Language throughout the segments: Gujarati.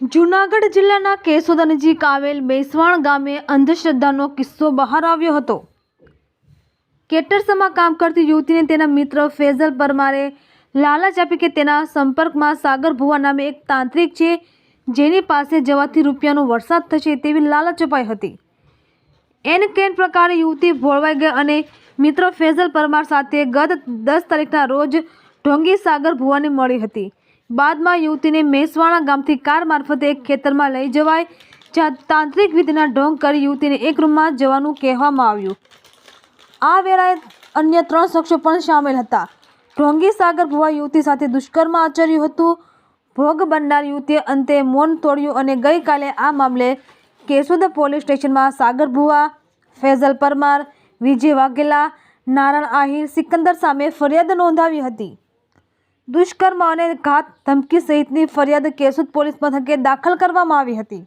જૂનાગઢ જિલ્લાના કેશોદ નજીક આવેલ બેસવાણ ગામે અંધશ્રદ્ધાનો કિસ્સો બહાર આવ્યો હતો. કેટરસમાં કામ કરતી યુવતીને તેના મિત્ર ફેઝલ પરમારે લાલચ આપી કે તેના સંપર્કમાં સાગર ભુવા નામે એક તાંત્રિક છે, જેની પાસે જવાથી રૂપિયાનો વરસાદ થશે તેવી લાલચ અપાઈ હતી. એન કેન પ્રકારે યુવતી ભોળવાઈ ગઈ અને મિત્ર ફેઝલ પરમાર સાથે ગત દસ તારીખના રોજ ઢોંગી સાગર ભુવાને મળી હતી. બાદમાં યુવતીને મેસવાણા ગામથી કાર મારફતે એક ખેતરમાં લઈ જવાય, જ્યાં તાંત્રિક વિધિના ઢોંગ કરી યુવતીને એક રૂમમાં જવાનું કહેવામાં આવ્યું. આ વેળાએ અન્ય ત્રણ શખ્સો પણ સામેલ હતા. ઢોંગી સાગર ભુવા યુવતી સાથે દુષ્કર્મ આચર્યું હતું. ભોગ બનનાર યુવતીએ અંતે મૌન તોડ્યું અને ગઈકાલે આ મામલે કેશોદ પોલીસ સ્ટેશનમાં સાગર ભુવા, ફેઝલ પરમાર, વિજય વાઘેલા, નારાયણ આહિર, સિકંદર સામે ફરિયાદ નોંધાવી હતી. દુષ્કર્મ અને ઘાત ધમકી સહિતની ફરિયાદ કેશોદ પોલીસ મથકે દાખલ કરવામાં આવી હતી.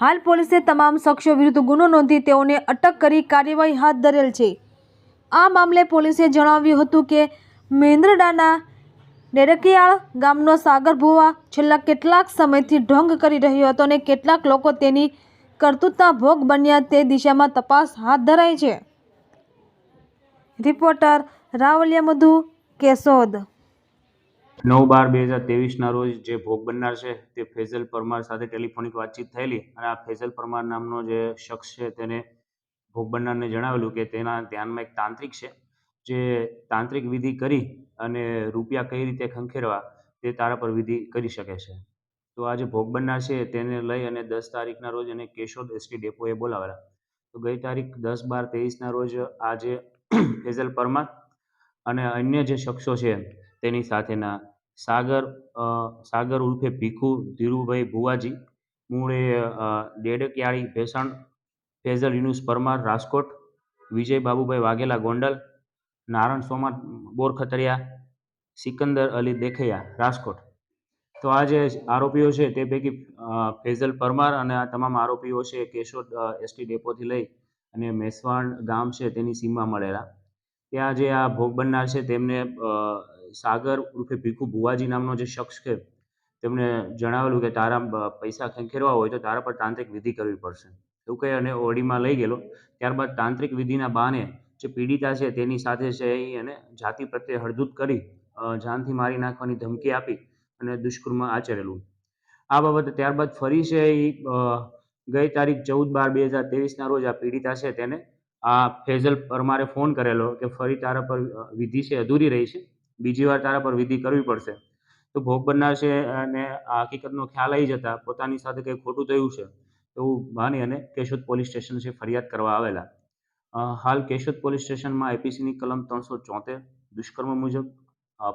હાલ પોલીસે તમામ શખ્સો વિરુદ્ધ ગુનો નોંધી તેઓને અટક કરી કાર્યવાહી હાથ ધરેલ છે. આ મામલે પોલીસે જણાવ્યું હતું કે મેન્દ્રડાના ડેરકિયાળ ગામનો સાગર ભુવા છેલ્લા કેટલાક સમયથી ઢોંગ કરી રહ્યો હતો અને કેટલાક લોકો તેની કરતૂતના ભોગ બન્યા તે દિશામાં તપાસ હાથ ધરાઈ છે. રિપોર્ટર રાવલિયા મધુ કેશોદ નવ બાર બે હજાર ત્રેવીસના રોજ જે ભોગ બનનાર છે તે ફેઝલ પરમાર સાથે ટેલિફોનિક વાતચીત થયેલી અને આ ફેઝલ પરમાર નામનો જે શખ્સ છે તેને ભોગ બનનારને જણાવેલું કે તેના ધ્યાનમાં એક તાંત્રિક છે, જે તાંત્રિક વિધિ કરી અને રૂપિયા કઈ રીતે ખંખેરવા તે તારા પર વિધિ કરી શકે છે. તો આ જે ભોગ બનનાર છે તેને લઈ અને દસ તારીખના રોજ એને કેશોદ એસટી ડેપોએ બોલાવેલા. તો ગઈ તારીખ દસ બાર ત્રેવીસના રોજ આ જે ફેઝલ પરમાર અને અન્ય જે શખ્સો છે તેની સાથેના સાગર સાગર ઉર્ફે ભીખુ, ધીરુભાઈ ભુવાજી મૂળે ડેડકિયાળી ભેસણ, ફેઝલ, યુનુસ પરમાર, રાજકોટ, વિજય બાબુભાઈ વાઘેલા, ગોંડલ નારણ સોમા, બોરખતરિયા, સિકંદર અલી દેખૈયા, રાજકોટ. તો આ જે આરોપીઓ છે તે પૈકી ફેઝલ પરમાર અને આ તમામ આરોપીઓ છે કેશોદ એસટી ડેપોથી લઈ અને મેસવાણ ગામ છે તેની સીમમાં મળેલા. ત્યાં જે આ ભોગ બનનાર છે તેમને સાગર ઉર્ફે ભીખુ ભુવાજી નામનો જે શખ્સ છે, તેમણે જણાવેલું કે તારા પૈસા ખંખેરવા હોય તો તારા પર તાંત્રિક વિધિ કરવી પડશે. એવું કહી અને ઓડીમાં લઈ ગયેલો. ત્યારબાદ તાંત્રિક વિધિના બહાને જે પીડિતા છે તેની સાથે છે એ એને જાતિ પ્રત્યે હળદૂત કરી જાનથી મારી નાખવાની ધમકી આપી અને દુષ્કર્મ આચરેલું. આ બાબતે ત્યારબાદ ફરી છે એ ગઈ તારીખ ચૌદ બાર બે હજાર ત્રેવીસના રોજ આ પીડિતા છે તેને આ ફેઝલ પરમારે ફોન કરેલો કે ફરી તારા પર વિધિ છે, અધૂરી રહી છે. બીજી વાર તારા પર વિધિ કરવી પડશે. તો ભોગ બનનાર અને આ હકીકતનો ખ્યાલ આવી જતા પોતાની સાથે કંઈ ખોટું થયું છે એવું માની અને કેશોદ પોલીસ સ્ટેશન છે ફરિયાદ કરવા આવેલા. હાલ કેશોદ પોલીસ સ્ટેશનમાં આઈપીસીની કલમ ત્રણસો ચોતેર દુષ્કર્મ મુજબ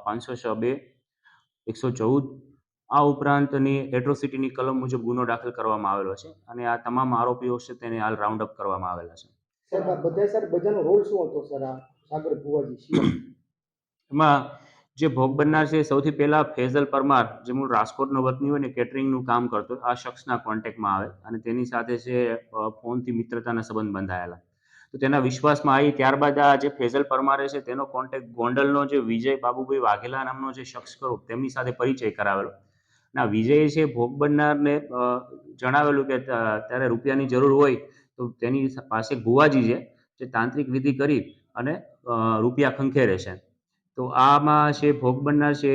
પાંચસો છ બે, એકસો ચૌદ, આ ઉપરાંતની એટ્રોસિટીની કલમ મુજબ ગુનો દાખલ કરવામાં આવેલો છે અને આ તમામ આરોપીઓ છે તેને હાલ રાઉન્ડ અપ કરવામાં આવેલા છે. બધા, સર, બધાનો રોલ શું હતો, સર, આ સાગર ભુવાજી એમાં જે ભોગ બનનાર છે સૌથી પહેલા ફેઝલ પરમાર, જે મૂળ રાજકોટનો વતની હોય ને કેટરિંગનું કામ કરતો આ શખ્સના કોન્ટેક્ટમાં આવે અને તેની સાથે છે ફોનથી મિત્રતાના સંબંધ બંધાયેલા. તો તેના વિશ્વાસમાં આવી ત્યારબાદ આ જે ફેઝલ પરમારે છે તેનો કોન્ટેક્ટ ગોંડલનો જે વિજય બાબુભાઈ વાઘેલા નામનો જે શખ્સ કરો તેમની સાથે પરિચય કરાવેલો. ના વિજય છે ભોગ બનનારને જણાવેલું કે ત્યારે રૂપિયાની જરૂર હોય તો તેની પાસે ગુવાજી છે, જે તાંત્રિક વિધિ કરી અને રૂપિયા ખંખેરે છે. તો આમાં છે ભોગ બનનાર છે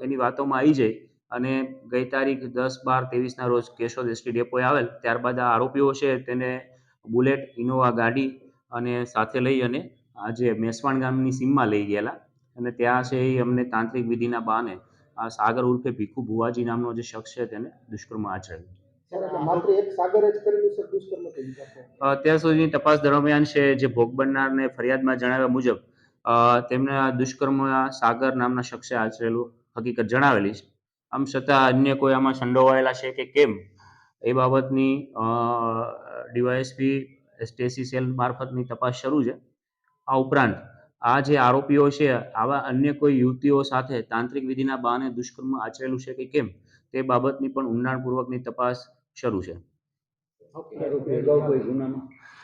એની વાતોમાં આવી જાય અને ગઈ તારીખ દસ બાર ત્રેવીસના રોજ કેશોદ એસટી ડેપોએ આવેલ ત્યારબાદ આ આરોપીઓ છે તેને બુલેટ ઇનોવા ગાડી અને સાથે લઈ અને આ જે મેસવાણ ગામની સીમમાં લઈ ગયેલા અને ત્યાં છે એ અમને તાંત્રિક વિધિના બહાને આ સાગર ઉર્ફે ભીખુ ભુવાજી નામનો જે શખ્સ છે તેને દુષ્કર્મ આચર્યું? અત્યાર સુધીની તપાસ દરમિયાન છે જે ભોગ બનનારને ફરિયાદમાં જણાવ્યા મુજબ તેમને આ દુષ્કર્મ સાગર નામના શખ્સે આચરેલું હકીકત જણાવેલી છે. આમ છતાં અન્ય કોઈ આમાં સંડોવાયેલા છે કે કેમ? એ બાબતની ડીવાયએસપી સ્ટેસી સેલ મારફતની તપાસ શરૂ છે. આ ઉપરાંત, આ જે આરોપીઓ છે, આવા અન્ય કોઈ યુવતીઓ સાથે તાંત્રિક વિધિના બહાને દુષ્કર્મ આચરેલું છે કે કેમ? તે બાબતની પણ ઊંડાણપૂર્વકની તપાસ શરૂ છે.